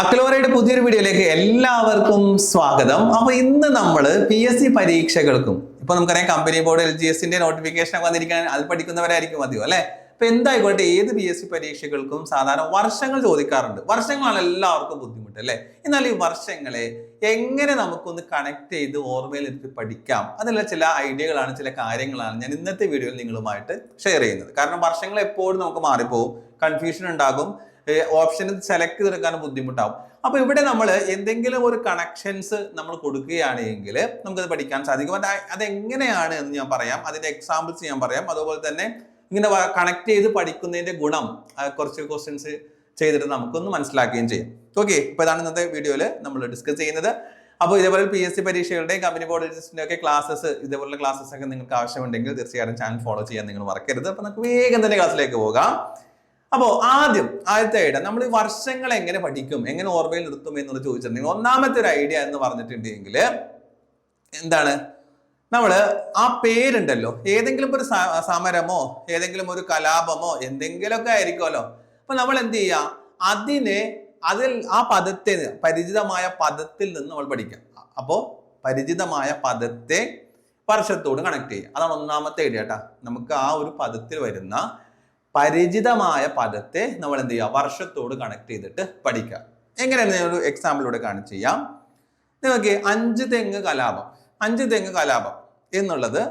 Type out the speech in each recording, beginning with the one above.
അക്ലോറയുടെ പുതിയൊരു വീഡിയോയിലേക്ക് എല്ലാവർക്കും സ്വാഗതം. അപ്പൊ ഇന്ന് നമ്മൾ പി എസ് സി പരീക്ഷകൾക്കും ഇപ്പൊ നമുക്കറിയാം കമ്പനി ബോർഡ് എൽ ജി എസിന്റെ നോട്ടിഫിക്കേഷൻ വന്നിരിക്കാൻ അത് പഠിക്കുന്നവരായിരിക്കും മതിയോ അല്ലെ? അപ്പൊ എന്തായിക്കോട്ടെ ഏത് പി എസ് സി പരീക്ഷകൾക്കും സാധാരണ വർഷങ്ങൾ ചോദിക്കാറുണ്ട്. വർഷങ്ങളാണ് എല്ലാവർക്കും ബുദ്ധിമുട്ട് അല്ലെ? എന്നാൽ ഈ വർഷങ്ങളെ എങ്ങനെ നമുക്കൊന്ന് കണക്ട് ചെയ്ത് ഓർമ്മയിലെടുത്ത് പഠിക്കാം? അതെല്ലാം ചില ഐഡിയകളാണ് ചില കാര്യങ്ങളാണ് ഞാൻ ഇന്നത്തെ വീഡിയോയിൽ നിങ്ങളുമായിട്ട് ഷെയർ ചെയ്യുന്നത്. കാരണം വർഷങ്ങൾ എപ്പോഴും നമുക്ക് മാറിപ്പോകും കൺഫ്യൂഷൻ ഉണ്ടാകും. ഓപ്ഷൻ സെലക്ട് ചെയ്തെടുക്കാൻ ബുദ്ധിമുട്ടാവും. അപ്പൊ ഇവിടെ നമ്മൾ എന്തെങ്കിലും ഒരു കണക്ഷൻസ് നമ്മൾ കൊടുക്കുകയാണെങ്കിൽ നമുക്കത് പഠിക്കാൻ സാധിക്കും. അത് അതെങ്ങനെയാണ് എന്ന് ഞാൻ പറയാം. അതിന്റെ എക്സാമ്പിൾസ് ഞാൻ പറയാം. അതുപോലെ തന്നെ ഇങ്ങനെ കണക്ട് ചെയ്ത് പഠിക്കുന്നതിന്റെ ഗുണം കുറച്ച് ക്വസ്റ്റ്യൻസ് ചെയ്തിട്ട് നമുക്കൊന്ന് മനസ്സിലാക്കുകയും ചെയ്യാം. ഓക്കെ അപ്പൊ ഇതാണ് ഇന്നത്തെ വീഡിയോയിൽ നമ്മൾ ഡിസ്കസ് ചെയ്യുന്നത്. അപ്പോൾ ഇതേപോലെ പി എസ് സി പരീക്ഷകളുടെയും കമ്പനി ബോർഡ് ഒക്കെ ക്ലാസ്സസ് ഇതേപോലുള്ള ക്ലാസ്സസ് ഒക്കെ നിങ്ങൾക്ക് ആവശ്യമുണ്ടെങ്കിൽ തീർച്ചയായിട്ടും ചാനൽ ഫോളോ ചെയ്യാൻ നിങ്ങൾ മറക്കരുത്. അപ്പോൾ നമുക്ക് വേഗം തന്നെ ക്ലാസ്സിലേക്ക് പോകാം. അപ്പോ ആദ്യം ആദ്യത്തെ ഐഡിയ നമ്മൾ വർഷങ്ങൾ എങ്ങനെ പഠിക്കും എങ്ങനെ ഓർമ്മയിൽ നിർത്തും എന്നുള്ളത് ചോദിച്ചിട്ടുണ്ടെങ്കിൽ ഒന്നാമത്തെ ഒരു ഐഡിയ എന്ന് പറഞ്ഞിട്ടുണ്ടെങ്കിൽ എന്താണ്? നമ്മൾ ആ പേരുണ്ടല്ലോ ഏതെങ്കിലും ഒരു സമരമോ ഏതെങ്കിലും ഒരു കലാപമോ എന്തെങ്കിലുമൊക്കെ ആയിരിക്കുമല്ലോ. അപ്പൊ നമ്മൾ എന്ത് ചെയ്യുക? അതിനെ അതിൽ ആ പദത്തെ പരിചിതമായ പദത്തിൽ നിന്ന് നമ്മൾ പഠിക്കാം. അപ്പോൾ പരിചിതമായ പദത്തെ വർഷത്തോട് കണക്ട് ചെയ്യുക. അതാണ് ഒന്നാമത്തെ ഐഡിയ കേട്ടാ നമുക്ക് ആ ഒരു പദത്തിൽ വരുന്ന പരിചിതമായ പദത്തെ നമ്മൾ എന്ത് ചെയ്യുക? വർഷത്തോട് കണക്ട് ചെയ്തിട്ട് പഠിക്കുക. എങ്ങനെയാണ് ഒരു എക്സാമ്പിളിലൂടെ കാണിച്ചു ചെയ്യാം. നിങ്ങൾക്ക് അഞ്ച് തെങ്ങ് കലാപം. അഞ്ച് തെങ്ങ് കലാപം എന്നുള്ളത്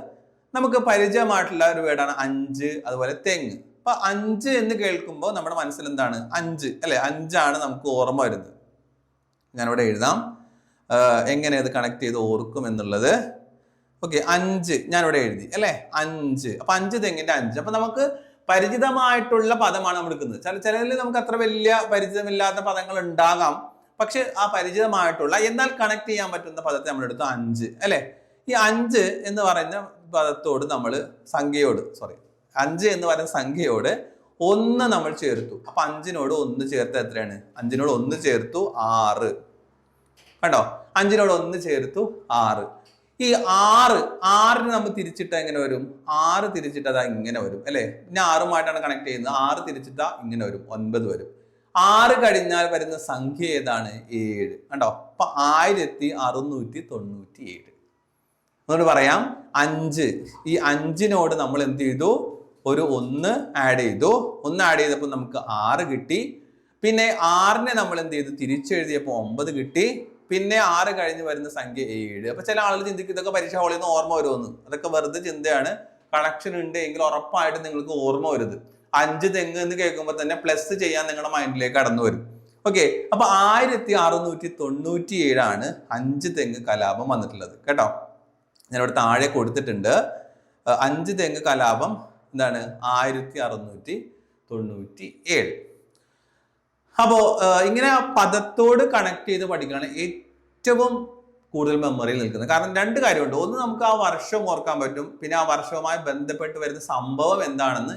നമുക്ക് പരിചയമായിട്ടുള്ള ഒരു വേർഡാണ് അഞ്ച് അതുപോലെ തെങ്ങ്. അപ്പൊ അഞ്ച് എന്ന് കേൾക്കുമ്പോൾ നമ്മുടെ മനസ്സിൽ എന്താണ്? അഞ്ച് അല്ലെ? അഞ്ചാണ് നമുക്ക് ഓർമ്മ വരുന്നത്. ഞാനിവിടെ എഴുതാം. എങ്ങനെ അത് കണക്ട് ചെയ്ത് ഓർക്കും എന്നുള്ളത്. ഓക്കെ അഞ്ച് ഞാനിവിടെ എഴുതി അല്ലെ? അഞ്ച്. അപ്പൊ അഞ്ച് തെങ്ങിന്റെ അഞ്ച്. അപ്പൊ നമുക്ക് പരിചിതമായിട്ടുള്ള പദമാണ് നമ്മൾ എടുക്കുന്നത്. ചില ചിലതിൽ നമുക്ക് അത്ര വലിയ പരിചിതമില്ലാത്ത പദങ്ങൾ ഉണ്ടാകാം. പക്ഷെ ആ പരിചിതമായിട്ടുള്ള എന്നാൽ കണക്ട് ചെയ്യാൻ പറ്റുന്ന പദത്തെ നമ്മൾ എടുത്തു. അഞ്ച്. അല്ലെ? ഈ അഞ്ച് എന്ന് പറയുന്ന പദത്തോട് നമ്മൾ സംഖ്യയോട് സോറി അഞ്ച് എന്ന് പറയുന്ന സംഖ്യയോട് ഒന്ന് നമ്മൾ ചേർത്തു. അപ്പൊ അഞ്ചിനോട് ഒന്ന് ചേർത്ത് എത്രയാണ്? അഞ്ചിനോട് ഒന്ന് ചേർത്തു ആറ്. കണ്ടോ? അഞ്ചിനോട് ഒന്ന് ചേർത്തു ആറ്. ഈ ആറ് ആറിന് നമ്മൾ തിരിച്ചിട്ട എങ്ങനെ വരും. ആറ് തിരിച്ചിട്ട് അതാ ഇങ്ങനെ വരും അല്ലെ? പിന്നെ ആറുമായിട്ടാണ് കണക്ട് ചെയ്യുന്നത്. ആറ് തിരിച്ചിട്ട ഇങ്ങനെ വരും ഒൻപത് വരും. ആറ് കഴിഞ്ഞാൽ വരുന്ന സംഖ്യ ഏതാണ്? ഏഴ്. കണ്ടോ? അപ്പൊ ആയിരത്തി അറുന്നൂറ്റി തൊണ്ണൂറ്റി ഏഴ് എന്നോട് പറയാം. അഞ്ച്. ഈ അഞ്ചിനോട് നമ്മൾ എന്ത് ചെയ്തു? ഒരു ഒന്ന് ആഡ് ചെയ്തു. ഒന്ന് ആഡ് ചെയ്തപ്പോൾ നമുക്ക് ആറ് കിട്ടി. പിന്നെ ആറിനെ നമ്മൾ എന്ത് ചെയ്തു? തിരിച്ചെഴുതിയപ്പോൾ ഒമ്പത് കിട്ടി. പിന്നെ ആറ് കഴിഞ്ഞ് വരുന്ന സംഖ്യ ഏഴ്. അപ്പൊ ചില ആളുകൾ ചിന്തിക്കും ഇതൊക്കെ പരീക്ഷ ഹോളിൽ നിന്ന് ഓർമ്മ വരുമെന്ന്? അതൊക്കെ വെറുതെ ചിന്തയാണ്. കണക്ഷൻ ഉണ്ട് എങ്കിൽ ഉറപ്പായിട്ട് നിങ്ങൾക്ക് ഓർമ്മ വരുത്. അഞ്ച് തെങ്ങ് എന്ന് കേൾക്കുമ്പോൾ തന്നെ പ്ലസ് ചെയ്യാൻ നിങ്ങളുടെ മൈൻഡിലേക്ക് കടന്നു വരും. ഓക്കെ അപ്പൊ ആയിരത്തി അറുന്നൂറ്റി തൊണ്ണൂറ്റി ഏഴാണ് അഞ്ച് തെങ്ങ് കലാപം വന്നിട്ടുള്ളത്. കേട്ടോ? ഞാനിവിടെ താഴെ കൊടുത്തിട്ടുണ്ട്. അഞ്ച് തെങ്ങ് കലാപം എന്താണ്? ആയിരത്തി അറുന്നൂറ്റി തൊണ്ണൂറ്റി ഏഴ് അപ്പോൾ ഇങ്ങനെ ആ പദത്തോട് കണക്ട് ചെയ്ത് പഠിക്കുകയാണ് ഏറ്റവും കൂടുതൽ മെമ്മറിയിൽ നിൽക്കുന്നത്. കാരണം രണ്ട് കാര്യമുണ്ട്. ഒന്ന് നമുക്ക് ആ വർഷം ഓർക്കാൻ പറ്റും. പിന്നെ ആ വർഷവുമായി ബന്ധപ്പെട്ട് വരുന്ന സംഭവം എന്താണെന്ന്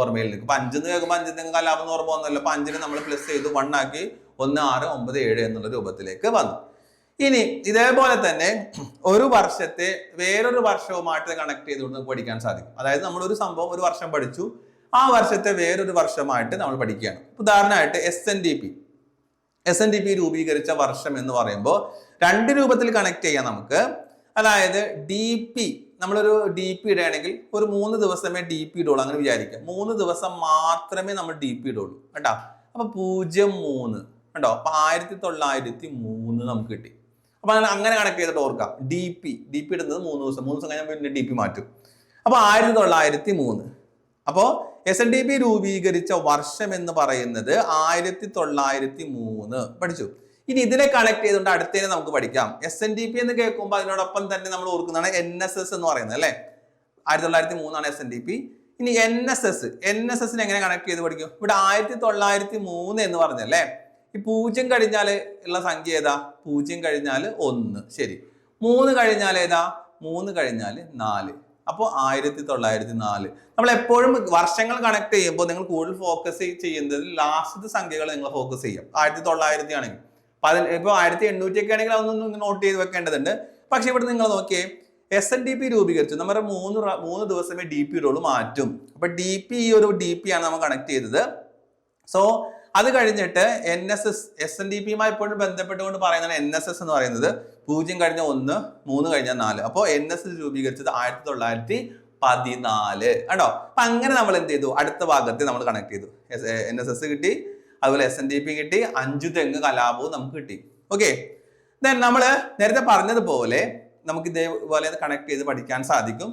ഓർമ്മയിൽ നിൽക്കും. അപ്പം അഞ്ചെന്ന് കേൾക്കുമ്പോൾ അഞ്ച് തെങ്ങ് കലാപം ഓർമ്മ വന്നല്ലോ. അപ്പൊ അഞ്ചിന് നമ്മൾ പ്ലസ് ചെയ്ത് ആക്കി ഒന്ന് ആറ് ഒമ്പത് ഏഴ് എന്നുള്ള രൂപത്തിലേക്ക് വന്നു. ഇനി ഇതേപോലെ തന്നെ ഒരു വർഷത്തെ വേറൊരു വർഷവുമായിട്ട് കണക്ട് ചെയ്തുകൊണ്ട് നമുക്ക് പഠിക്കാൻ സാധിക്കും. അതായത് നമ്മൾ ഒരു സംഭവം ഒരു വർഷം പഠിച്ചു. ആ വർഷത്തെ വേറൊരു വർഷമായിട്ട് നമ്മൾ പഠിക്കുകയാണ്. ഉദാഹരണമായിട്ട് S N D P S N D P രൂപീകരിച്ച വർഷം എന്ന് പറയുമ്പോൾ രണ്ട് രൂപത്തിൽ കണക്ട് ചെയ്യാം നമുക്ക്. അതായത് ഡി പി നമ്മളൊരു ഡി പി ഇടുകയാണെങ്കിൽ ഒരു മൂന്ന് ദിവസമേ ഡി പി ഇടുള്ളൂ അങ്ങനെ വിചാരിക്കാം മൂന്ന് ദിവസം മാത്രമേ നമ്മൾ ഡി പി ഇടുള്ളൂ കേട്ടോ? അപ്പൊ പൂജ്യം മൂന്ന് കേട്ടോ? അപ്പൊ ആയിരത്തി തൊള്ളായിരത്തി മൂന്ന് നമുക്ക് കിട്ടി. അപ്പൊ അങ്ങനെ കണക്ട് ചെയ്തിട്ട് ഓർക്കാം. ഡി പി ഡി പി ഇടുന്നത് മൂന്ന് ദിവസം. മൂന്ന് ദിവസം കഴിഞ്ഞാൽ പിന്നെ ഡി പി മാറ്റും. അപ്പൊ ആയിരത്തി തൊള്ളായിരത്തി മൂന്ന് അപ്പോ എസ് എൻ ഡി പി രൂപീകരിച്ച വർഷം എന്ന് പറയുന്നത് ആയിരത്തി തൊള്ളായിരത്തി മൂന്ന് പഠിച്ചു. ഇനി ഇതിനെ കണക്ട് ചെയ്തുകൊണ്ട് അടുത്തതിനെ നമുക്ക് പഠിക്കാം. എസ് എൻ ഡി പി എന്ന് കേൾക്കുമ്പോൾ അതിനോടൊപ്പം തന്നെ നമ്മൾ ഓർക്കുന്നതാണ് എൻ എസ് എസ് എന്ന് പറയുന്നത് അല്ലേ? ആയിരത്തി തൊള്ളായിരത്തി മൂന്നാണ് എസ് എൻ ഡി പി ഇനി N S S N S എസിനെ എങ്ങനെ കണക്ട് ചെയ്ത് പഠിക്കും? ഇവിടെ ആയിരത്തി തൊള്ളായിരത്തി മൂന്ന് എന്ന് പറഞ്ഞല്ലേ? ഈ പൂജ്യം കഴിഞ്ഞാൽ ഉള്ള സംഖ്യ ഏതാ? പൂജ്യം കഴിഞ്ഞാൽ ഒന്ന്. ശരി. മൂന്ന് കഴിഞ്ഞാൽ ഏതാ? മൂന്ന് കഴിഞ്ഞാൽ നാല്. അപ്പോൾ ആയിരത്തി തൊള്ളായിരത്തി നാല് നമ്മൾ എപ്പോഴും വർഷങ്ങൾ കണക്ട് ചെയ്യുമ്പോൾ നിങ്ങൾ കൂടുതൽ ഫോക്കസ് ചെയ്യുന്നത് ലാസ്റ്റ് സംഖ്യകൾ നിങ്ങൾ ഫോക്കസ് ചെയ്യാം. ആയിരത്തി തൊള്ളായിരത്തി ആണെങ്കിൽ പതി ഇപ്പോൾ ആയിരത്തി എണ്ണൂറ്റി ഒക്കെ ആണെങ്കിൽ അതൊന്നും നോട്ട് ചെയ്ത് വെക്കേണ്ടതുണ്ട്. പക്ഷേ ഇവിടെ നിങ്ങൾ നോക്കിയേ എസ് എൻ ഡി പി രൂപീകരിച്ചു. നമ്മുടെ മൂന്ന് മൂന്ന് ദിവസമേ ഡി പി റോൾ മാറ്റും. അപ്പൊ ഡി പി ഈ ഒരു ഡി പി ആണ് നമ്മൾ കണക്ട് ചെയ്തത്. സോ അത് കഴിഞ്ഞിട്ട് N S S S N D പിയുമായി എപ്പോഴും ബന്ധപ്പെട്ടുകൊണ്ട് പറയുന്നതാണ് എൻ എസ് എസ് എന്ന് പറയുന്നത്. പൂജ്യം കഴിഞ്ഞ ഒന്ന് മൂന്ന് കഴിഞ്ഞ നാല്. അപ്പോൾ എൻ എസ് എസ് രൂപീകരിച്ചത് ആയിരത്തി തൊള്ളായിരത്തി പതിനാല്. കേട്ടോ അപ്പൊ അങ്ങനെ നമ്മൾ എന്ത് ചെയ്തു? അടുത്ത ഭാഗത്ത് നമ്മൾ കണക്ട് ചെയ്തു. എൻ എസ് എസ് കിട്ടി. അതുപോലെ എസ് എൻ ഡി പി കിട്ടി. അഞ്ചു തെങ്ങ് കലാപവും നമുക്ക് കിട്ടി. ഓക്കെ ദെൻ നമ്മൾ നേരത്തെ പറഞ്ഞതുപോലെ നമുക്ക് ഇതേപോലെ കണക്ട് ചെയ്ത് പഠിക്കാൻ സാധിക്കും.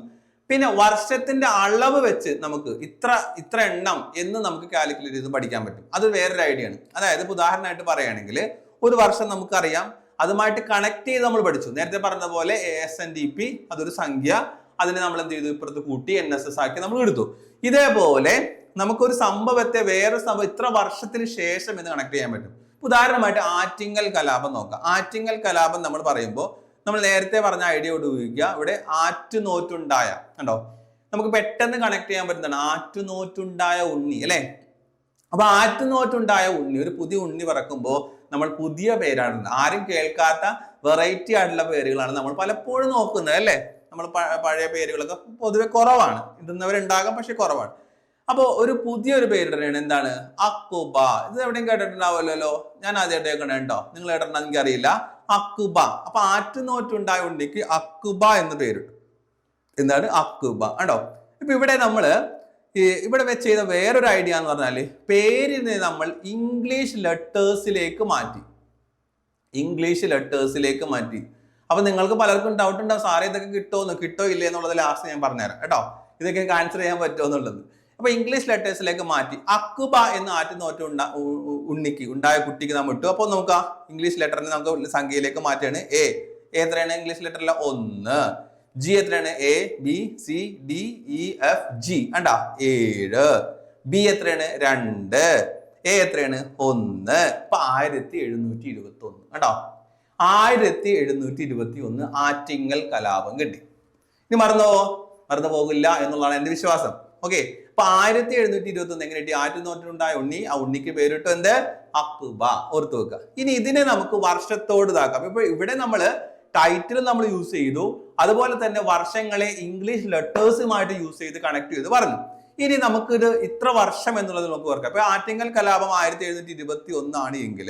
പിന്നെ വർഷത്തിന്റെ അളവ് വെച്ച് നമുക്ക് ഇത്ര ഇത്ര എണ്ണം എന്ന് നമുക്ക് കാൽക്കുലേറ്റ് ചെയ്ത് പഠിക്കാൻ പറ്റും. അത് വേറൊരു ഐഡിയ ആണ്. അതായത് ഉദാഹരണമായിട്ട് പറയുകയാണെങ്കിൽ ഒരു വർഷം നമുക്കറിയാം അതുമായിട്ട് കണക്ട് ചെയ്ത് നമ്മൾ പഠിച്ചു. നേരത്തെ പറഞ്ഞ പോലെ A S N D P അതൊരു സംഖ്യ അതിനെ നമ്മൾ എന്ത് ചെയ്തു? ഇപ്പുറത്ത് കൂട്ടി എൻ എസ് എസ് ആക്കി നമ്മൾ എടുത്തു. ഇതേപോലെ നമുക്കൊരു സംഭവത്തെ വേറെ സംഭവം ഇത്ര വർഷത്തിന് ശേഷം എന്ന് കണക്ട് ചെയ്യാൻ പറ്റും. ഉദാഹരണമായിട്ട് ആറ്റിങ്ങൽ കലാപം നോക്കാം. ആറ്റിങ്ങൽ കലാപം നമ്മൾ പറയുമ്പോൾ നമ്മൾ നേരത്തെ പറഞ്ഞ ഐഡിയ ഉപയോഗിക്കുക. ഇവിടെ ആറ്റുനോറ്റുണ്ടായ കണ്ടോ? നമുക്ക് പെട്ടെന്ന് കണക്ട് ചെയ്യാൻ പറ്റുന്നതാണ് ആറ്റുനോറ്റുണ്ടായ ഉണ്ണി അല്ലെ? അപ്പൊ ആറ്റുനോറ്റുണ്ടായ ഉണ്ണി ഒരു പുതിയ ഉണ്ണി പറക്കുമ്പോൾ നമ്മൾ പുതിയ പേരാണ് ആരും കേൾക്കാത്ത വെറൈറ്റി ആയിട്ടുള്ള പേരുകളാണ് നമ്മൾ പലപ്പോഴും നോക്കുന്നത് അല്ലേ? നമ്മൾ പഴയ പേരുകളൊക്കെ പൊതുവെ കുറവാണ്. ഇടുന്നവരുണ്ടാകാം പക്ഷെ കുറവാണ്. അപ്പോൾ ഒരു പുതിയൊരു പേരിടണേ എന്താണ്? അക്കുബ. ഇത് എവിടെയും കേട്ടിട്ടുണ്ടാവുമല്ലോ ഞാൻ ആദ്യമായിട്ട് കേൾക്കണേ കേട്ടോ നിങ്ങൾ കേട്ടിട്ടുണ്ടോ എനിക്കറിയില്ല. അക്കുബ. അപ്പൊ ആറ്റുനോറ്റുണ്ടായ ഉണ്ണിക്ക് അക്കുബ എന്ന് പേരിട്ടു എന്താണ്? അക്കുബ. കണ്ടോ? ഇപ്പൊ ഇവിടെ നമ്മൾ ഇവിടെ വെച്ച് ചെയ്ത വേറൊരു ഐഡിയ എന്ന് പറഞ്ഞാൽ പേരിനെ നമ്മൾ ഇംഗ്ലീഷ് ലെറ്റേഴ്സിലേക്ക് മാറ്റി. ഇംഗ്ലീഷ് ലെറ്റേഴ്സിലേക്ക് മാറ്റി. അപ്പൊ നിങ്ങൾക്ക് പലർക്കും ഡൗട്ട് ഉണ്ടാവും സാറേ ഇതൊക്കെ കിട്ടുമോ കിട്ടോ ഇല്ലേ എന്നുള്ളത് ലാസ്റ്റ് ഞാൻ പറഞ്ഞുതരാം. കേട്ടോ? ഇതൊക്കെ ആൻസർ ചെയ്യാൻ പറ്റുമോ എന്നുള്ളത്. അപ്പൊ ഇംഗ്ലീഷ് ലെറ്റേഴ്സിലേക്ക് മാറ്റി. അക്കുബ എന്ന് ആറ്റി നോറ്റ് ഉണ്ട ഉണ്ണിക്ക് ഉണ്ടായ കുട്ടിക്ക് നമ്മൾ ഇട്ടു. അപ്പോൾ നമുക്ക് ഇംഗ്ലീഷ് ലെറ്ററിനെ നമുക്ക് സംഖ്യയിലേക്ക് മാറ്റുകയാണ് എ എത്രയാണ് ഇംഗ്ലീഷ് ലെറ്ററിലെ ഒന്ന്. ജി എത്രയാണ്? A B C D E F G അണ്ട ഏഴ്. ബി എത്രയാണ്? രണ്ട്. എ എത്രയാണ്? ഒന്ന്. ഇപ്പൊ ആയിരത്തി എഴുന്നൂറ്റി ഇരുപത്തി ഒന്ന് കണ്ടോ? ആയിരത്തി എഴുന്നൂറ്റി ഇരുപത്തി ഒന്ന് ആറ്റിങ്ങൽ കലാപം കിട്ടി. ഇനി മറന്നോ? മറന്നു പോകില്ല എന്നുള്ളതാണ് എന്റെ വിശ്വാസം. ഓക്കെ അപ്പൊ ആയിരത്തി എഴുന്നൂറ്റി ഇരുപത്തി ഒന്ന് എങ്ങനെ കിട്ടി ആയിരത്തി ആറ്റുനോറ്റിനുണ്ടായ ഉണ്ണി ആ ഉണ്ണിക്ക് പേരിട്ടു എന്ത്? അക്കുബ ഓർത്തു വെക്കുക. ഇനി ഇതിനെ നമുക്ക് വർഷത്തോട് ഇതാക്കാം. ഇപ്പൊ ഇവിടെ നമ്മൾ ടൈറ്റിൽ നമ്മൾ യൂസ് ചെയ്തു. അതുപോലെ തന്നെ വർഷങ്ങളെ ഇംഗ്ലീഷ് ലെറ്റേഴ്സുമായിട്ട് യൂസ് ചെയ്ത് കണക്ട് ചെയ്ത്. പറഞ്ഞു. ഇനി നമുക്കിത് ഇത്ര വർഷം എന്നുള്ളത് നമുക്ക് ഓർക്കാം. അപ്പൊ ആറ്റിങ്ങൽ കലാപം ആയിരത്തി എഴുന്നൂറ്റി ഇരുപത്തി ഒന്നാണ് എങ്കിൽ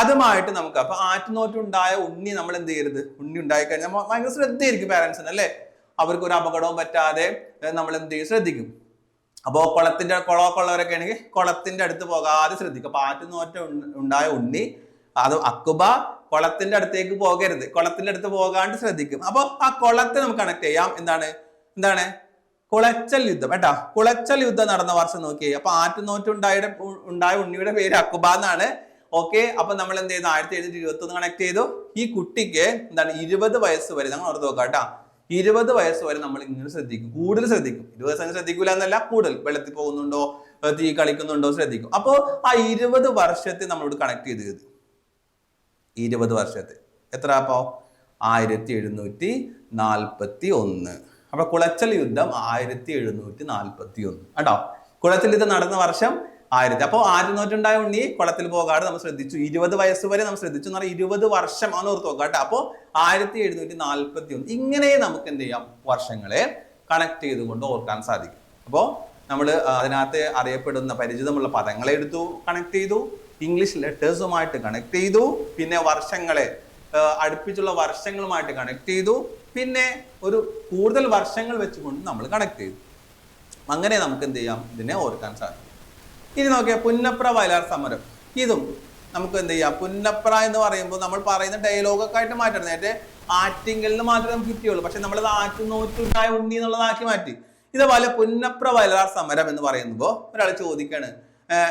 അതുമായിട്ട് നമുക്ക് അപ്പൊ ആറ്റുനോറ്റുണ്ടായ ഉണ്ണി നമ്മൾ എന്ത് ചെയ്യരുത്? ഉണ്ണി ഉണ്ടായി കഴിഞ്ഞാൽ ഭയങ്കര ശ്രദ്ധയായിരിക്കും പാരൻസിന് അല്ലേ? അവർക്ക് ഒരു അപകടവും പറ്റാതെ നമ്മൾ എന്ത് ചെയ്യും? ശ്രദ്ധിക്കും. അപ്പോൾ കുളത്തിന്റെ കുളമൊക്കെ ഉള്ളവരൊക്കെ ആണെങ്കിൽ കുളത്തിന്റെ അടുത്ത് പോകാതെ ശ്രദ്ധിക്കും. അപ്പൊ ആറ്റുനോറ്റ ഉണ്ട- ഉണ്ടായ ഉണ്ണി അത് അക്കുബ കുളത്തിന്റെ അടുത്തേക്ക് പോകരുത്. കുളത്തിന്റെ അടുത്ത് പോകാണ്ട് ശ്രദ്ധിക്കും. അപ്പോൾ ആ കുളത്തെ നമുക്ക് കണക്ട് ചെയ്യാം. എന്താണ്? എന്താണ്? കുളച്ചൽ യുദ്ധം കേട്ടാ. കുളച്ചൽ യുദ്ധം നടന്ന വർഷം നോക്കി അപ്പൊ ആറ്റുനോറ്റുണ്ടായ ഉണ്ടായ ഉണ്ണിയുടെ പേര് അക്കുബ എന്നാണ്. ഓക്കെ. അപ്പൊ നമ്മൾ എന്ത് ചെയ്തു? ആയിരത്തി എഴുന്നൂറ്റി ഇരുപത്തി ഒന്ന് കണക്ട് ചെയ്തു. ഈ കുട്ടിക്ക് എന്താണ്? ഇരുപത് വയസ്സ് വരെ. നമ്മൾ ഓർത്ത് നോക്കാം കേട്ടാ. ഇരുപത് വയസ്സ് വരെ നമ്മൾ ഇങ്ങനെ ശ്രദ്ധിക്കും. കൂടുതൽ ശ്രദ്ധിക്കും. ഇരുപത് വയസ്സ് ശ്രദ്ധിക്കൂല എന്നല്ല കൂടുതൽ. വെള്ളത്തിൽ പോകുന്നുണ്ടോ? തീ കളിക്കുന്നുണ്ടോ? ശ്രദ്ധിക്കും. അപ്പോ ആ ഇരുപത് വർഷത്തെ നമ്മളോട് കണക്ട് ചെയ്ത് ഇരുപത് വർഷത്തെ. എത്ര അപ്പോ? ആയിരത്തി എഴുന്നൂറ്റി നാൽപ്പത്തി ഒന്ന് അപ്പൊ കുളച്ചൽ യുദ്ധം ആയിരത്തി എഴുന്നൂറ്റി നാൽപ്പത്തി ഒന്ന് കേട്ടോ കുളച്ചൽ യുദ്ധം നടന്ന വർഷം ആയിരത്തി. അപ്പോൾ ആറ്റുനൂറ്റുണ്ടായ ഉണ്ണി കുളത്തിൽ പോകാതെ നമ്മൾ ശ്രദ്ധിച്ചു. ഇരുപത് വയസ്സ് വരെ നമ്മൾ ശ്രദ്ധിച്ചു എന്ന് പറഞ്ഞാൽ ഇരുപത് വർഷം ആണ് ഓർത്ത് നോക്കാം കേട്ടോ. അപ്പോൾ ആയിരത്തി എഴുന്നൂറ്റി നാൽപ്പത്തി ഒന്ന് ഇങ്ങനെ നമുക്ക് എന്ത് ചെയ്യാം? വർഷങ്ങളെ കണക്ട് ചെയ്തുകൊണ്ട് ഓർക്കാൻ സാധിക്കും. അപ്പോൾ നമ്മൾ അതിനകത്ത് അറിയപ്പെടുന്ന പരിചിതമുള്ള പദങ്ങളെ എടുത്തു കണക്ട് ചെയ്തു. ഇംഗ്ലീഷ് ലെറ്റേഴ്സുമായിട്ട് കണക്ട് ചെയ്തു. പിന്നെ വർഷങ്ങളെ അടുപ്പിച്ചുള്ള വർഷങ്ങളുമായിട്ട് കണക്ട് ചെയ്തു. പിന്നെ ഒരു കൂടുതൽ വർഷങ്ങൾ വെച്ചുകൊണ്ട് നമ്മൾ കണക്ട് ചെയ്തു. അങ്ങനെ നമുക്ക് എന്ത് ചെയ്യാം? ഇതിനെ ഓർക്കാൻ സാധിക്കും. ഇനി നോക്കിയാൽ പുന്നപ്ര വയലാർ സമരം. ഇതും നമുക്ക് എന്ത് ചെയ്യാം? പുന്നപ്ര എന്ന് പറയുമ്പോൾ നമ്മൾ പറയുന്ന ഡയലോഗൊക്കെ ആയിട്ട് മാറ്റണം. നേരത്തെ നിന്ന് മാത്രമേ നമുക്ക് കിട്ടിയുള്ളൂ. പക്ഷെ നമ്മളത് ആറ്റുനോറ്റുണ്ടായ ഉണ്ണി എന്നുള്ളതാക്കി മാറ്റി. ഇതേപോലെ പുന്നപ്ര വയലാർ സമരം എന്ന് പറയുമ്പോൾ ഒരാൾ ചോദിക്കാണ്.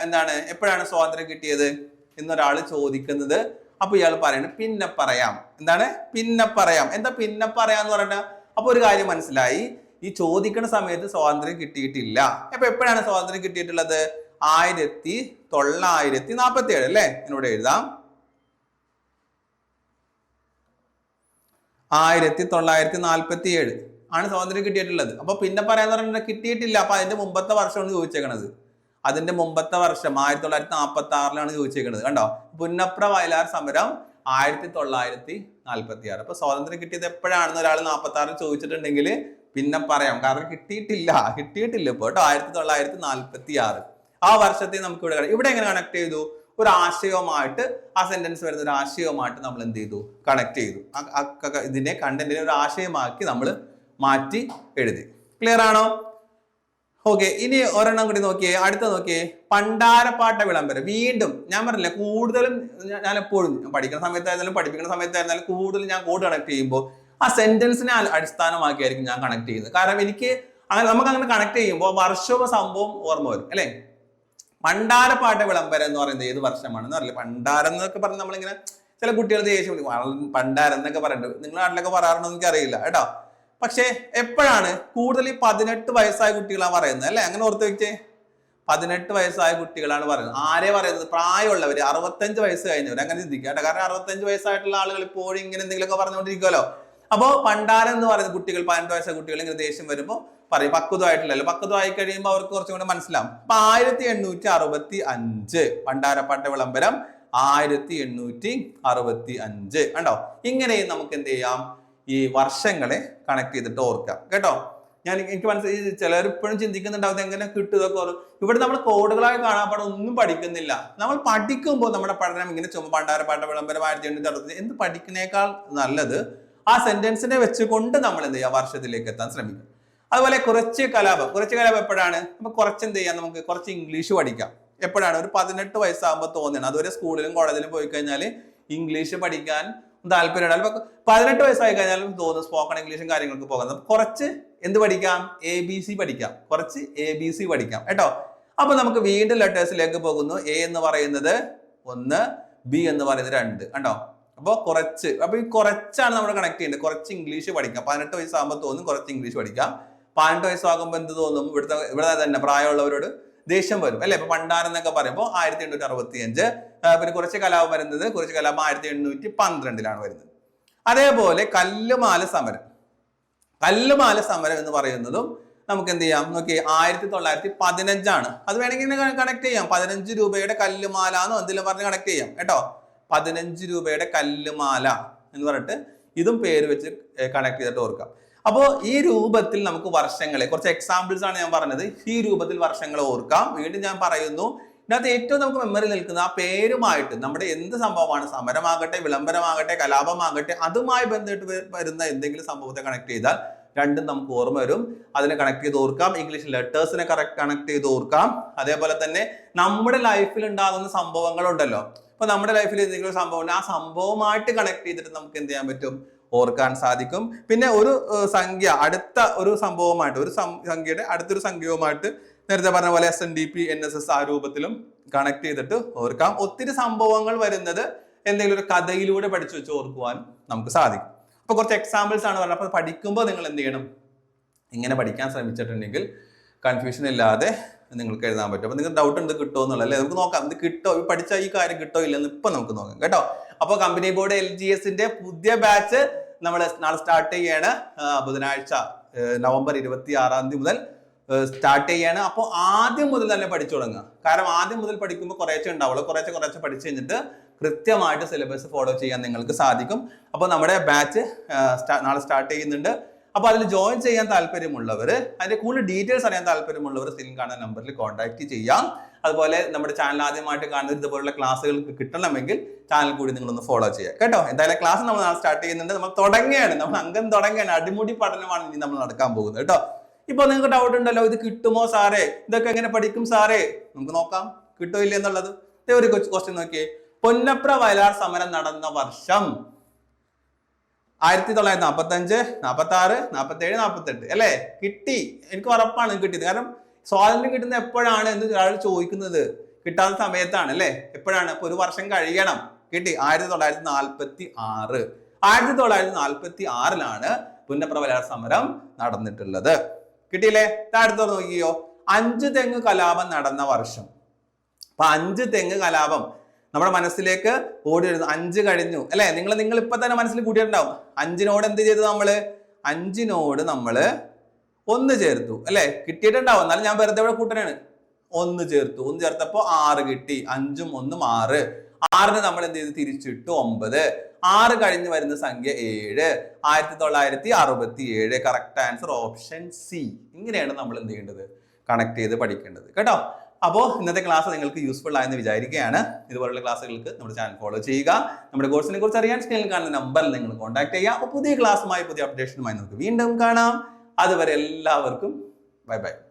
എന്താണ്? എപ്പോഴാണ് സ്വാതന്ത്ര്യം കിട്ടിയത്? എന്നൊരാൾ ചോദിക്കുന്നത് അപ്പൊ ഇയാൾ പറയണ പിന്നെ പറയാം എന്താണ്? പിന്നെ പറയാം എന്താ പിന്നെ പറയാം എന്ന് പറഞ്ഞ അപ്പൊ ഒരു കാര്യം മനസ്സിലായി. ഈ ചോദിക്കുന്ന സമയത്ത് സ്വാതന്ത്ര്യം കിട്ടിയിട്ടില്ല. അപ്പൊ എപ്പോഴാണ് സ്വാതന്ത്ര്യം കിട്ടിയിട്ടുള്ളത്? ആയിരത്തി തൊള്ളായിരത്തി നാൽപ്പത്തി ഏഴ് അല്ലേ? എന്നോട് എഴുതാം. ആയിരത്തി തൊള്ളായിരത്തി നാൽപ്പത്തി ഏഴ് ആണ് സ്വാതന്ത്ര്യം കിട്ടിയിട്ടുള്ളത്. അപ്പൊ പിന്നെ പറയാന്ന് പറഞ്ഞാൽ കിട്ടിയിട്ടില്ല. അപ്പൊ അതിന്റെ മുമ്പത്തെ വർഷമാണ് ചോദിച്ചേക്കണത്. അതിന്റെ മുമ്പത്തെ വർഷം ആയിരത്തി തൊള്ളായിരത്തി നാൽപ്പത്തി ആറിലാണ് ചോദിച്ചേക്കണത്. കണ്ടോ? പുന്നപ്ര വയലാർ സമരം ആയിരത്തി തൊള്ളായിരത്തി നാൽപ്പത്തി ആറ് അപ്പൊ സ്വാതന്ത്ര്യം കിട്ടിയത് എപ്പോഴാണെന്ന് ഒരാൾ നാൽപ്പത്തി ആറിൽ ചോദിച്ചിട്ടുണ്ടെങ്കിൽ പിന്നെ പറയാം. കാരണം കിട്ടിയിട്ടില്ല. കിട്ടിയിട്ടില്ല ഇപ്പൊ കേട്ടോ. ആയിരത്തി തൊള്ളായിരത്തി നാൽപ്പത്തി ആറ് ആ വർഷത്തെ നമുക്ക് ഇവിടെ. ഇവിടെ എങ്ങനെ കണക്ട് ചെയ്തു? ഒരു ആശയവുമായിട്ട് ആ സെന്റൻസ് വരുന്ന ഒരു ആശയവുമായിട്ട് നമ്മൾ എന്ത് ചെയ്തു? കണക്ട് ചെയ്തു. ഇതിനെ കണ്ടന്റിനെ ഒരു ആശയമാക്കി നമ്മൾ മാറ്റി എഴുതി. ക്ലിയർ ആണോ? ഓക്കെ ഇനി ഒരെണ്ണം കൂടി നോക്കിയേ. അടുത്ത നോക്കിയേ. പണ്ടാരപ്പാട്ട വിളംബരം. വീണ്ടും ഞാൻ പറഞ്ഞില്ല കൂടുതലും ഞാൻ- എപ്പോഴും പഠിക്കുന്ന സമയത്തായിരുന്നാലും പഠിപ്പിക്കുന്ന സമയത്തായിരുന്നാലും കൂടുതലും ഞാൻ കോഡ് കണക്ട് ചെയ്യുമ്പോൾ ആ സെന്റൻസിനെ അടിസ്ഥാനമാക്കിയായിരിക്കും ഞാൻ കണക്ട് ചെയ്യുന്നത്. കാരണം എനിക്ക് അങ്ങനെ നമുക്ക് അങ്ങനെ കണക്ട് ചെയ്യുമ്പോൾ വർഷവും സംഭവം ഓർമ്മ വരും അല്ലേ? പണ്ടാരപ്പാട്ട വിളംബരം എന്ന് പറയുന്നത് ഏത് വർഷമാണെന്ന് അറിയില്ല. പണ്ടാരം എന്നൊക്കെ പറഞ്ഞ് നമ്മളിങ്ങനെ ചില കുട്ടികൾ ദേഷ്യം വിളിക്കും "വള- പണ്ടാരം എന്നൊക്കെ പറയുന്നുണ്ട് നിങ്ങളുടെ നാട്ടിലൊക്കെ പറയാറുണ്ടോ എനിക്ക് അറിയില്ല കേട്ടോ. പക്ഷേ എപ്പോഴാണ് കൂടുതൽ ഈ പതിനെട്ട് വയസ്സായ കുട്ടികളാണ് പറയുന്നത് അല്ലേ? അങ്ങനെ ഓർത്ത് വെച്ചേ. പതിനെട്ട് വയസ്സായ കുട്ടികളാണ് പറയുന്നത്. ആരെ പറയുന്നത്? പ്രായമുള്ളവർ അറുപത്തഞ്ച് വയസ്സ് കഴിഞ്ഞവർ അങ്ങനെ ചിന്തിക്കുക കേട്ടോ. കാരണം അറുപത്തഞ്ച് വയസ്സായിട്ടുള്ള ആളുകൾ ഇപ്പോഴും ഇങ്ങനെ എന്തെങ്കിലുമൊക്കെ പറഞ്ഞുകൊണ്ടിരിക്കുമല്ലോ അപ്പോൾ പണ്ടാരം എന്ന് പറയുന്ന കുട്ടികൾ പതിനെട്ട് വയസ്സായ കുട്ടികൾ ഇങ്ങനെ ദേഷ്യം വരുമ്പോൾ പറയും പക്വതമായിട്ടില്ലല്ലോ. പക്വതമായി കഴിയുമ്പോൾ അവർക്ക് കുറച്ചും കൂടെ മനസ്സിലാവും. അപ്പൊ ആയിരത്തി എണ്ണൂറ്റി അറുപത്തി അഞ്ച് പണ്ടാരപ്പാട്ട വിളംബരം ആയിരത്തി എണ്ണൂറ്റി അറുപത്തി അഞ്ച് കണ്ടോ? ഇങ്ങനെ നമുക്ക് എന്ത് ചെയ്യാം? ഈ വർഷങ്ങളെ കണക്ട് ചെയ്തിട്ട് ഓർക്കാം കേട്ടോ? ഞാൻ എനിക്ക് മനസ്സിലായി ചിലർ ഇപ്പോഴും ചിന്തിക്കുന്നുണ്ടാവും എങ്ങനെ ഇതൊക്കെ ഇവിടെ നമ്മൾ കോഡുകളായി കാണാപ്പാടെ ഒന്നും പഠിക്കുന്നില്ല. നമ്മൾ പഠിക്കുമ്പോൾ നമ്മുടെ പഠനം ഇങ്ങനെ ചുമ പണ്ടാരപ്പാട്ട വിളംബരം ആയിരത്തി എണ്ണൂറ്റി അറുപത്തി എന്ത് പഠിക്കുന്നേക്കാൾ നല്ലത് ആ സെന്റൻസിനെ വെച്ചുകൊണ്ട് നമ്മൾ എന്ത് ചെയ്യുക വർഷത്തിലേക്ക് എത്താൻ ശ്രമിക്കും. അതുപോലെ കുറച്ച് കലാപം. കുറച്ച് കലാപം എപ്പോഴാണ്? നമുക്ക് കുറച്ച് എന്ത് ചെയ്യാം നമുക്ക്? കുറച്ച് ഇംഗ്ലീഷ് പഠിക്കാം. എപ്പോഴാണ്? ഒരു പതിനെട്ട് വയസ്സാകുമ്പോൾ തോന്നണം അതുവരെ സ്കൂളിലും കോളേജിലും പോയി കഴിഞ്ഞാൽ ഇംഗ്ലീഷ് പഠിക്കാൻ താല്പര്യമുണ്ട്. അപ്പൊ പതിനെട്ട് വയസ്സായി കഴിഞ്ഞാലും തോന്നും സ്പോക്കൺ ഇംഗ്ലീഷും കാര്യങ്ങൾക്ക് പോകുന്നത് കുറച്ച് എന്ത് പഠിക്കാം? എ ബി സി പഠിക്കാം. കുറച്ച് എ ബി സി പഠിക്കാം. കേട്ടോ? അപ്പൊ നമുക്ക് വീണ്ടും ലെറ്റേഴ്സിലേക്ക് പോകുന്നു. എ എന്ന് പറയുന്നത് ഒന്ന് ബി എന്ന് പറയുന്നത് രണ്ട്. കണ്ടോ? അപ്പോൾ കുറച്ച് അപ്പോൾ ഈ കുറച്ചാണ് നമ്മൾ കണക്ട് ചെയ്യേണ്ടത്. കുറച്ച് ഇംഗ്ലീഷ് പഠിക്കാം. പതിനെട്ട് വയസ്സാകുമ്പോൾ തോന്നും കുറച്ച് ഇംഗ്ലീഷ് പഠിക്കാം. പതിനെട്ട് വയസ്സാകുമ്പോൾ എന്ത് തോന്നും? ഇവിടുത്തെ ഇവിടെ തന്നെ പ്രായമുള്ളവരോട് ദേഷ്യം വരും അല്ലെ? ഇപ്പൊ പണ്ടാരെന്നൊക്കെ പറയുമ്പോൾ ആയിരത്തി എണ്ണൂറ്റി അറുപത്തി അഞ്ച് പിന്നെ കുറച്ച് കലാപം വരുന്നത് കുറച്ച് കലാപം ആയിരത്തി എണ്ണൂറ്റി പന്ത്രണ്ടിലാണ് വരുന്നത്. അതേപോലെ കല്ലുമാല സമരം. കല്ലുമാല സമരം എന്ന് പറയുന്നതും നമുക്ക് എന്ത് ചെയ്യാം? നോക്കി ആയിരത്തി തൊള്ളായിരത്തി പതിനഞ്ചാണ് അത് വേണമെങ്കിൽ കണക്ട് ചെയ്യാം. പതിനഞ്ച് രൂപയുടെ കല്ലുമാല എന്ന് എന്തെങ്കിലും പറഞ്ഞ് കണക്ട് ചെയ്യാം. കേട്ടോ? പതിനഞ്ച് രൂപയുടെ കല്ലുമാല എന്ന് പറഞ്ഞിട്ട് ഇതും പേര് വെച്ച് കണക്ട് ചെയ്തിട്ട് ഓർക്കാം അപ്പോൾ ഈ രൂപത്തിൽ നമുക്ക് വർഷങ്ങളെ കുറച്ച് എക്സാമ്പിൾസ് ആണ് ഞാൻ പറഞ്ഞത്. ഈ രൂപത്തിൽ വർഷങ്ങൾ ഓർക്കാം. വീണ്ടും ഞാൻ പറയുന്നു ഇതിനകത്ത് ഏറ്റവും നമുക്ക് മെമ്മറി നിൽക്കുന്ന ആ പേരുമായിട്ട് നമ്മുടെ എന്ത് സംഭവമാണ്? സമരമാകട്ടെ വിളംബരമാകട്ടെ കലാപമാകട്ടെ അതുമായി ബന്ധപ്പെട്ട് വരുന്ന എന്തെങ്കിലും സംഭവത്തെ കണക്ട് ചെയ്താൽ രണ്ടും നമുക്ക് ഓർമ്മ വരും. അതിനെ കണക്ട് ചെയ്ത് ഓർക്കാം. ഇംഗ്ലീഷ് ലെറ്റേഴ്സിനെ കണക്ട് ചെയ്ത് ഓർക്കാം. അതേപോലെ തന്നെ നമ്മുടെ ലൈഫിൽ ഉണ്ടാകുന്ന സംഭവങ്ങളുണ്ടല്ലോ. ഇപ്പൊ നമ്മുടെ ലൈഫിൽ എന്തെങ്കിലും സംഭവം ആ സംഭവമായിട്ട് കണക്ട് ചെയ്തിട്ട് നമുക്ക് എന്ത് ചെയ്യാൻ പറ്റും? ഓർക്കാൻ സാധിക്കും. പിന്നെ ഒരു സംഖ്യ അടുത്ത ഒരു സംഭവമായിട്ട് ഒരു സംഖ്യയുടെ അടുത്തൊരു സംഖ്യവുമായിട്ട് നേരത്തെ പറഞ്ഞ പോലെ S N D P N S S ആ രൂപത്തിലും കണക്ട് ചെയ്തിട്ട് ഓർക്കാം. ഒത്തിരി സംഭവങ്ങൾ വരുന്നത് എന്തെങ്കിലും ഒരു കഥയിലൂടെ പഠിച്ചു വെച്ച് ഓർക്കുവാൻ നമുക്ക് സാധിക്കും. അപ്പൊ കുറച്ച് എക്സാമ്പിൾസ് ആണ് പറഞ്ഞത്. അപ്പൊ പഠിക്കുമ്പോൾ നിങ്ങൾ എന്ത് ചെയ്യണം? ഇങ്ങനെ പഠിക്കാൻ ശ്രമിച്ചിട്ടുണ്ടെങ്കിൽ കൺഫ്യൂഷൻ ഇല്ലാതെ നിങ്ങൾക്ക് എഴുതാൻ പറ്റും. അപ്പൊ നിങ്ങൾക്ക് ഡൗട്ട് ഉണ്ട് കിട്ടുമോ എന്നുള്ളത് അല്ലേ? നമുക്ക് നോക്കാം. ഇത് കിട്ടോ? പഠിച്ച ഈ കാര്യം കിട്ടോ ഇല്ലെന്ന് ഇപ്പൊ നമുക്ക് നോക്കാം കേട്ടോ. അപ്പൊ കമ്പനി ബോർഡ് എൽ ജി എസിന്റെ പുതിയ ബാച്ച് നമ്മൾ നാളെ സ്റ്റാർട്ട് ചെയ്യാണ്. ബുധനാഴ്ച നവംബർ ഇരുപത്തി ആറാം തീയതി മുതൽ സ്റ്റാർട്ട് ചെയ്യാണ്. അപ്പോൾ ആദ്യം മുതൽ തന്നെ പഠിച്ചു തുടങ്ങുക. കാരണം ആദ്യം മുതൽ പഠിക്കുമ്പോൾ കുറേശ്ശെ ഉണ്ടാവുള്ളൂ. കുറേശ്ശെ കുറേശ്ശെ പഠിച്ചു കഴിഞ്ഞിട്ട് കൃത്യമായിട്ട് സിലബസ് ഫോളോ ചെയ്യാൻ നിങ്ങൾക്ക് സാധിക്കും. അപ്പോൾ നമ്മുടെ ബാച്ച് നാളെ സ്റ്റാർട്ട് ചെയ്യുന്നുണ്ട്. അപ്പോൾ അതിൽ ജോയിൻ ചെയ്യാൻ താല്പര്യമുള്ളവർ അതിന്റെ കൂടുതൽ ഡീറ്റെയിൽസ് അറിയാൻ താല്പര്യമുള്ളവർ സ്ക്രീൻ കാണുന്ന നമ്പറിൽ കോൺടാക്ട് ചെയ്യാം. അതുപോലെ നമ്മുടെ ചാനൽ ആദ്യമായിട്ട് കാണുന്ന ഇതുപോലുള്ള ക്ലാസ്സുകൾ കിട്ടണമെങ്കിൽ ചാനൽ കൂടി നിങ്ങളൊന്ന് ഫോളോ ചെയ്യുക. കേട്ടോ? എന്തായാലും ക്ലാസ് നമ്മൾ സ്റ്റാർട്ട് ചെയ്യുന്നുണ്ട്. നമ്മൾ തുടങ്ങുകയാണ്. നമ്മൾ അംഗം തുടങ്ങുകയാണ്. അടിമുടി പഠനമാണ് ഇനി നമ്മൾ നടക്കാൻ പോകുന്നത് കേട്ടോ? ഇപ്പൊ നിങ്ങൾക്ക് ഡൗട്ട് ഉണ്ടല്ലോ ഇത് കിട്ടുമോ സാറേ? ഇതൊക്കെ എങ്ങനെ പഠിക്കും സാറേ? നമുക്ക് നോക്കാം. കിട്ടോ ഇല്ല എന്നുള്ളത്? ഒരു ക്വസ്റ്റ്യൻ നോക്കിയേ. പൊന്നപ്ര വയലാർ സമരം നടന്ന വർഷം ആയിരത്തി തൊള്ളായിരത്തി നാൽപ്പത്തി അഞ്ച് നാൽപ്പത്തി ആറ് നാൽപ്പത്തി ഏഴ് നാൽപ്പത്തി എട്ട് അല്ലേ? കിട്ടി. എനിക്ക് ഉറപ്പാണ് കിട്ടിയത്. കാരണം സ്വാതന്ത്ര്യം കിട്ടുന്ന എപ്പോഴാണ് എന്ന് ഒരാൾ ചോദിക്കുന്നത്? കിട്ടാത്ത സമയത്താണ് അല്ലേ? എപ്പോഴാണ്? ഇപ്പൊ ഒരു വർഷം കഴിയണം. കിട്ടി. ആയിരത്തി തൊള്ളായിരത്തി നാൽപ്പത്തി ആറ് ആയിരത്തി തൊള്ളായിരത്തി നാൽപ്പത്തി ആറിലാണ് പുന്നപ്രവലാർ സമരം നടന്നിട്ടുള്ളത്. കിട്ടിയില്ലേ? താഴത്ത് നോക്കിയോ അഞ്ച് തെങ്ങ് കലാപം നടന്ന വർഷം. അപ്പൊ അഞ്ച് തെങ്ങ് കലാപം നമ്മുടെ മനസ്സിലേക്ക് ഓടി വരുന്നു അഞ്ച് കഴിഞ്ഞു. അല്ലെ? നിങ്ങൾ നിങ്ങൾ ഇപ്പൊ തന്നെ മനസ്സിൽ കൂട്ടിയിട്ടുണ്ടാവും. അഞ്ചിനോട് എന്ത് ചെയ്തു നമ്മൾ? അഞ്ചിനോട് നമ്മൾ ഒന്ന് ചേർത്തു. അല്ലെ? കിട്ടിയിട്ടുണ്ടാവും. എന്നാലും ഞാൻ വെറുതെ ഇവിടെ കൂട്ടനാണ്. ഒന്ന് ചേർത്തു. ഒന്ന് ചേർത്തപ്പോ ആറ് കിട്ടി. അഞ്ചും ഒന്നും ആറ്. ആറിന് നമ്മൾ എന്ത് ചെയ്തു? തിരിച്ചിട്ടു ഒമ്പത്. ആറ് കഴിഞ്ഞ് വരുന്ന സംഖ്യ ഏഴ്. ആയിരത്തി തൊള്ളായിരത്തി അറുപത്തി ഏഴ് കറക്റ്റ് ആൻസർ ഓപ്ഷൻ സി ഇങ്ങനെയാണ് നമ്മൾ എന്ത് ചെയ്യേണ്ടത്? കണക്ട് ചെയ്ത് പഠിക്കേണ്ടത്. കേട്ടോ? അപ്പോൾ ഇന്നത്തെ ക്ലാസ് നിങ്ങൾക്ക് യൂസ്ഫുൾ ആയെന്ന് വിചാരിക്കുകയാണ്. ഇതുപോലുള്ള ക്ലാസ്സുകൾക്ക് നമ്മുടെ ചാനൽ ഫോളോ ചെയ്യുക. നമ്മുടെ കോഴ്സിനെ കുറിച്ച് അറിയാൻ സ്ക്രീനിൽ കാണുന്ന നമ്പറിൽ നിങ്ങൾ കോൺടാക്ട് ചെയ്യുക. അപ്പോൾ പുതിയ ക്ലാസ്സുമായി പുതിയ അപ്ഡേഷനുമായി നമുക്ക് വീണ്ടും കാണാം. അതുവരെ എല്ലാവർക്കും ബൈ ബൈ